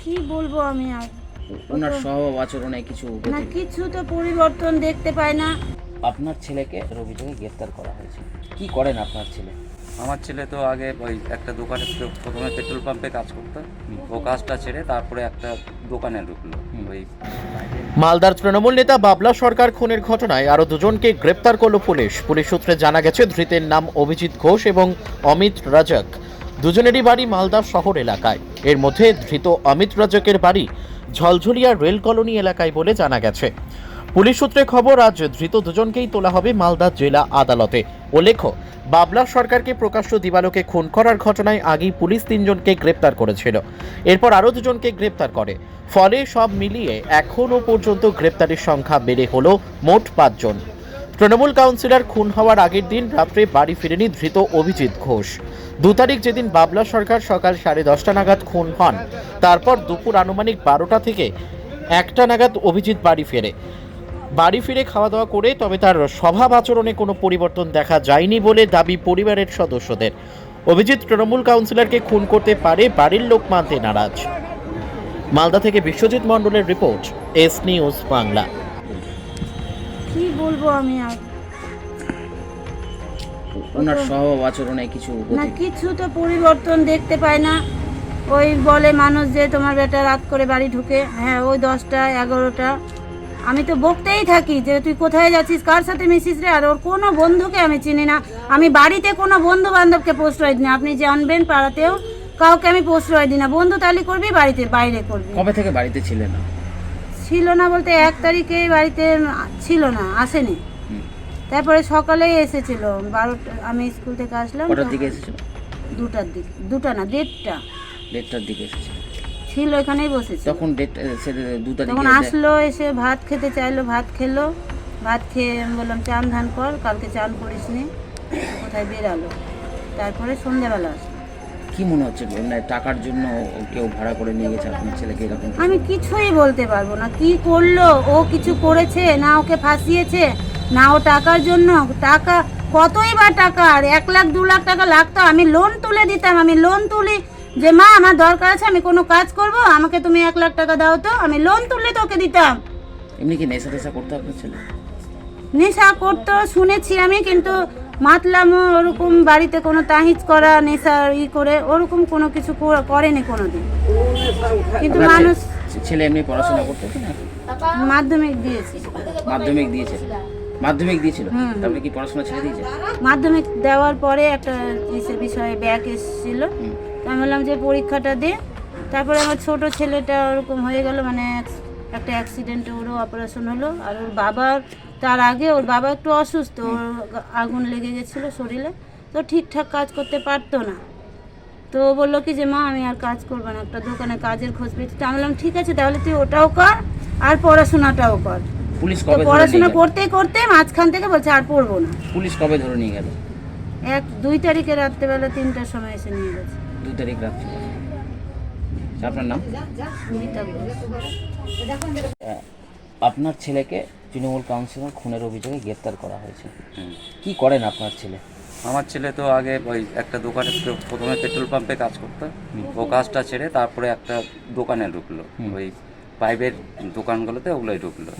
কি বলব আমি আর? ওনার স্বভাব আচরণে কিছু না কিছু তো পরিবর্তন দেখতে পাই না। আপনার ছেলেকে রবি থেকে গ্রেফতার করা হয়েছে। কি করেন আপনার ছেলে? আমার ছেলে তো আগে ওই একটা দোকানে প্রথমে পেট্রোল পাম্পে কাজ করতো। ও কাজটা ছেড়ে তারপরে একটা দোকানে ঢুকলো। ওই মালদার তৃণমূল নেতা বাবলা সরকার খুনের ঘটনায় আরও দুজনকে গ্রেপ্তার করল পুলিশ। পুলিশ সূত্রে জানা গেছে ধৃতের নাম অভিজিৎ ঘোষ এবং অমিত রাজাক। দুজনেরই বাড়ি মালদা শহর এলাকায়। এর মধ্যে ধৃত অমিত রাজাকের বাড়ি ঝলঝলিয়া রেল কলোনি এলাকায় বলে জানা গেছে। পুলিশ সূত্রে খবর, আজ ধৃত দুজনকেই তোলা হবে মালদা জেলা আদালতে। উল্লেখ্য, বাবলা সরকারকে প্রকাশ্য দিবালোকে খুন করার ঘটনায় আগেই পুলিশ তিনজনকে গ্রেপ্তার করেছিল। এরপর আরও দুজনকে গ্রেপ্তার করে। ফলে সব মিলিয়ে এখনও পর্যন্ত গ্রেপ্তারের সংখ্যা বেড়ে হলো মোট পাঁচজন। তৃণমূল কাউন্সিলর খুন হওয়ার আগের দিন রাত্রে বাড়ি ফিরেনি ধৃত অভিজিৎ ঘোষ। দু তারিখ যেদিন বাবলা সরকার সকাল সাড়ে দশটা নাগাদ খুন হন, তারপর দুপুর আনুমানিক বারোটা থেকে একটা নাগাদ অভিজিৎ বাড়ি ফেরে। বাড়ি ফিরে খাওয়া দাওয়া করে তবে তার স্বভাব আচরণে কোনো পরিবর্তন দেখা যায়নি বলে দাবি পরিবারের সদস্যদের। অভিজিৎ তৃণমূল কাউন্সিলরকে খুন করতে পারে বাড়ির লোক মানতে নারাজ। মালদা থেকে বিশ্বজিৎ মণ্ডলের রিপোর্ট এস নিউজ বাংলা। কি বলব আমি আর? ওনার স্বভাব আচরণে কিছু না কিছু তো পরিবর্তন দেখতে পাই না। ওই বলে মানুষ যে তোমার বেটা রাত করে বাড়ি ঢুকে। হ্যাঁ ওই দশটা এগারোটা। আমি তো বকতেই থাকি যে তুই কোথায় যাচ্ছিস? কার সাথে মিশিস রে? আর ওর কোনো বন্ধুকে আমি চিনি না। আমি বাড়িতে কোনো বন্ধু বান্ধবকে প্রশ্রয় দিই না। আপনি জানবেন পাড়াতেও কাউকে আমি প্রশ্রয় দিই না। বন্ধু তালি করবি বাড়িতে বাইরে করবি। কবে থেকে বাড়িতে ছিলেন না? ছিল না বলতে এক তারিখে বাড়িতে ছিল না আসেনি। তারপরে সকালেই এসেছিল। বারোটা আমি স্কুল থেকে আসলাম। কটার দিকে দুটার দিকে দুটা না দেড়টা। দেড়টার দিকে এসেছিল। ছিল এখানেই বসেছিল। তখন ডেট সে তখন আসলো এসে ভাত খেতে চাইলো ভাত খেলো। ভাত খেয়ে আমি বললাম চান ধান কর কালকে চান করিস নি। কোথায় বেরালো তারপরে সন্ধ্যাবেলা আসলো। কি মনে হচ্ছে? মানে টাকার জন্য কেউ ভাড়া করে নিয়ে গেছে আপনার ছেলেকে এরকম আমি কিছুই বলতে পারব না। কি করল? ও কিছু করেছে? না ওকে ফাঁসিয়েছে? না ও টাকার জন্য? টাকা কতই বা টাকা? আর এক লাখ দু লাখ টাকা লাগতো? আমি লোন তুলে দিতাম আমি লোন তুলি যে মা আমার দরকার আছে আমি কোনো কাজ করব আমাকে তুমি এক লাখ টাকা দাও তো আমি লোন তুলে তোকে দিতাম। এমনি কি নেশা টেশা করতে আপনার ছেলে? নেশা করতো শুনেছি আমি কিন্তু মাতলামও ওরকম বাড়িতে কোনো তাহিজ করা নেশা ই করে ওরকম কোনো কিছু কর- করেনি কোনোদিন। কিন্তু মানুষ ছেলে এমনি পড়াশোনা করতে মাধ্যমিক দিয়েছি। মাধ্যমিক দিয়েছে মাধ্যমিক দিয়েছিল। তারপরে কি পড়াশোনা ছেড়ে দিয়েছে? মাধ্যমিক দেওয়ার পরে একটা বিষয়ে ব্যাক এসেছিল। আমি বললাম যে পরীক্ষাটা দে। তারপরে আমার ছোট ছেলেটা ওরকম হয়ে গেল মানে একটা অ্যাক্সিডেন্টে ওরও অপারেশন হলো। আর ওর বাবার তার আগে ওর বাবা একটু অসুস্থ ওর আগুন লেগে গেছিল শরীরে। তো ঠিকঠাক কাজ করতে পারতো না। তো বলল কি যে মা আমি আর কাজ করব না একটা দোকানে কাজের খোঁজ পেয়েছি। তো আমি বললাম ঠিক আছে তাহলে তুই ওটাও কর আর পড়াশোনাটাও কর। পুলিশ কবে পড়াশোনা করতে করতে মাঝখান থেকে বলছে আর পড়ব না। পুলিশ কবে ধরে নিয়ে গেল? এক দুই তারিখে রাত্রেবেলা তিনটার সময় এসে নিয়ে গেছে। দু তারিখ রাত্রি আচ্ছা, আপনার নাম? আপনার ছেলেকে তৃণমূল কাউন্সিলর খুনের অভিযোগে গ্রেপ্তার করা হয়েছে। কি করেন আপনার ছেলে? আমার ছেলে তো আগে ওই একটা দোকানে প্রথমে পেট্রোল পাম্পে কাজ করতো। ও কাজটা ছেড়ে তারপরে একটা দোকানে ঢুকলো। ওই পাইপের দোকানগুলোতে ওগুলোই ঢুকলো।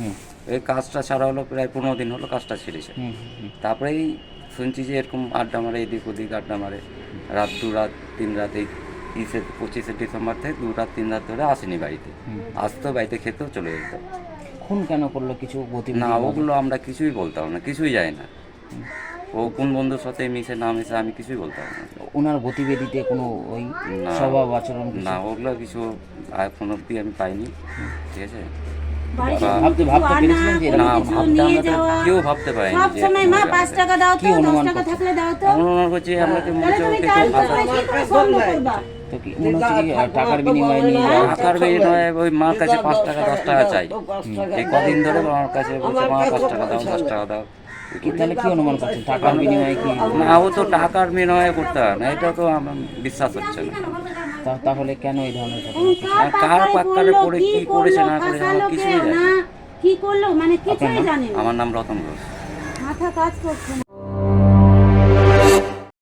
এই কাজটা ছাড়া হলো প্রায় পনেরো দিন হলো কাজটা ছেড়েছে। তারপরেই শুনছি যে এরকম আড্ডা মারে এদিক ওদিক আড্ডা মারে। রাত দু রাত তিন রাত এই তিরিশে পঁচিশে ডিসেম্বর থেকে দু রাত তিন রাত ধরে আসেনি বাড়িতে। আসতো বাড়িতে খেতেও চলে যেত। খুন কেন করল কিছু গতি না ওগুলো আমরা কিছুই বলতাম না কিছুই যায় না। ও কোন বন্ধুর সাথে মিশে না মিশে আমি কিছুই বলতাম না। ওনার গতিবিধিতে কোনো ওই স্বভাব আচরণ না ওগুলো কিছু এখন অব্দি আমি পাইনি ঠিক আছে? কেউ ভাবতে পারেনি সব সময় মা পাঁচ টাকা দাও তো দশ টাকা থাকলে দাও তো। আমার মনে হচ্ছে মনে? তো কি মনে হচ্ছে কি টাকার বিনিময়ে নিয়ে যাওয়া? টাকার বিনিময়ে ওই মার কাছে পাঁচ টাকা দশ টাকা চাই। এই কদিন ধরে আমার কাছে বলছে মা পাঁচ টাকা দাও দশ টাকা দাও। তাহলে কি অনুমান করছেন? টাকার বিনিময়ে কি? না ও তো টাকার বিনিময়ে করতে হয় না এটা তো আমার বিশ্বাস হচ্ছে না। তা- তাহলে কেন এই ধরনের কার আর কার পাত্তারে পড়ে কি করেছে না করেছে আমার কিছুই জানি কি করল মানে কিছুই জানি আমার নাম রতন ঘোষ। মাথা কাজ করছে না।